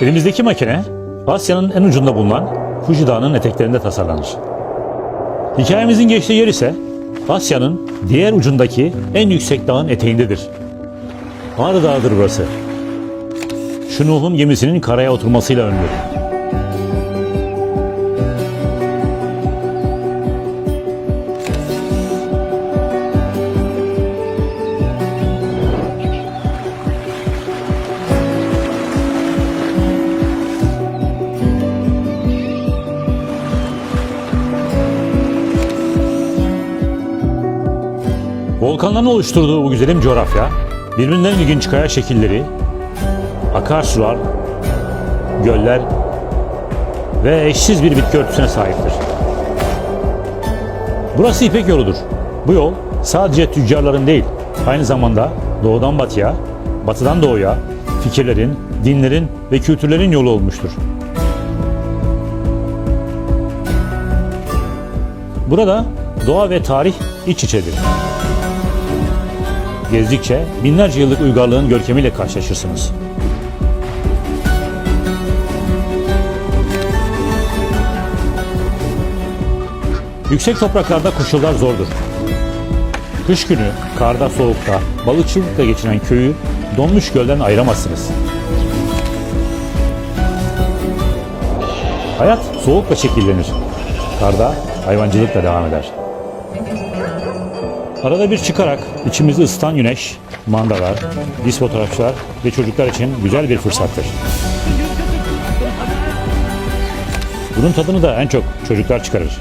Elimizdeki makine Asya'nın en ucunda bulunan Fuji Dağı'nın eteklerinde tasarlanır. Hikayemizin geçtiği yer ise Asya'nın diğer ucundaki en yüksek dağın eteğindedir. Ağrı Dağı'dır burası. Şu Nuh'un gemisinin karaya oturmasıyla ünlü. Volkanların oluşturduğu bu güzelim coğrafya, birbirinden ilginç kaya şekilleri, akarsular, göller ve eşsiz bir bitki örtüsüne sahiptir. Burası İpek yoludur. Bu yol sadece tüccarların değil, aynı zamanda doğudan batıya, batıdan doğuya, fikirlerin, dinlerin ve kültürlerin yolu olmuştur. Burada doğa ve tarih iç içedir. Gezdikçe binlerce yıllık uygarlığın görkemiyle karşılaşırsınız. Yüksek topraklarda koşullar zordur. Kış günü karda, soğukta, balıkçılıkla geçiren köyü donmuş gölden ayıramazsınız. Hayat soğukla şekillenir. Karda hayvancılıkla devam eder. Arada bir çıkarak içimizi ısıtan güneş, mandalar, dis fotoğrafçılar ve çocuklar için güzel bir fırsattır. Bunun tadını da en çok çocuklar çıkarır.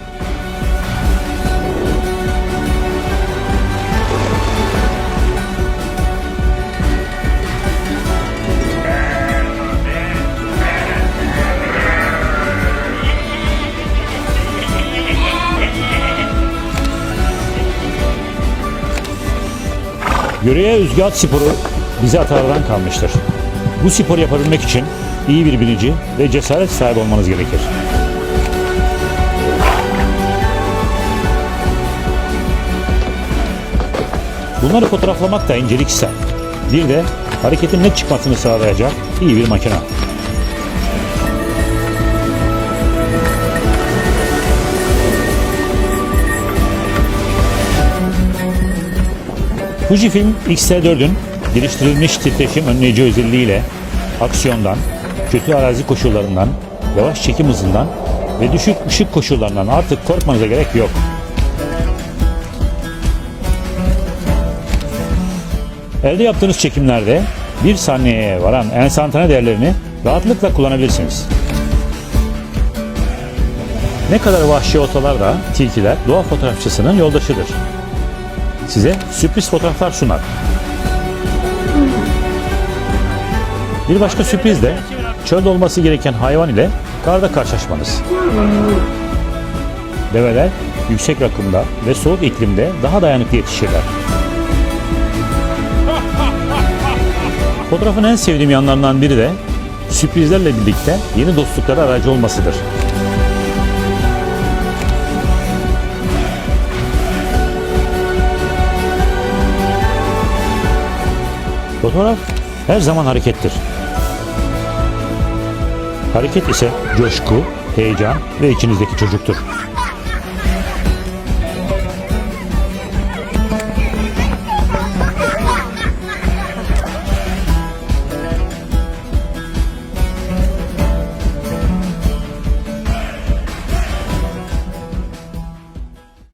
Yöreye özgü at sporu bize atalardan kalmıştır. Bu spor yapabilmek için iyi bir bilici ve cesaret sahibi olmanız gerekir. Bunları fotoğraflamak da incelik ister. Bir de hareketin net çıkmasını sağlayacak iyi bir makine. Fujifilm X-T4'ün geliştirilmiş titreşim önleyici özelliğiyle aksiyondan, kötü arazi koşullarından, yavaş çekim hızından ve düşük ışık koşullarından artık korkmanıza gerek yok. Elde yaptığınız çekimlerde bir saniyeye varan enstantane değerlerini rahatlıkla kullanabilirsiniz. Ne kadar vahşi olsalar da tilkiler doğa fotoğrafçısının yoldaşıdır size sürpriz fotoğraflar sunar. Bir başka sürpriz de çölde olması gereken hayvan ile karda karşılaşmanız. Develer yüksek rakımda ve soğuk iklimde daha dayanıklı yetişirler. Fotoğrafın en sevdiğim yanlarından biri de sürprizlerle birlikte yeni dostluklara aracı olmasıdır. Fotoğraf her zaman harekettir. Hareket ise coşku, heyecan ve içinizdeki çocuktur.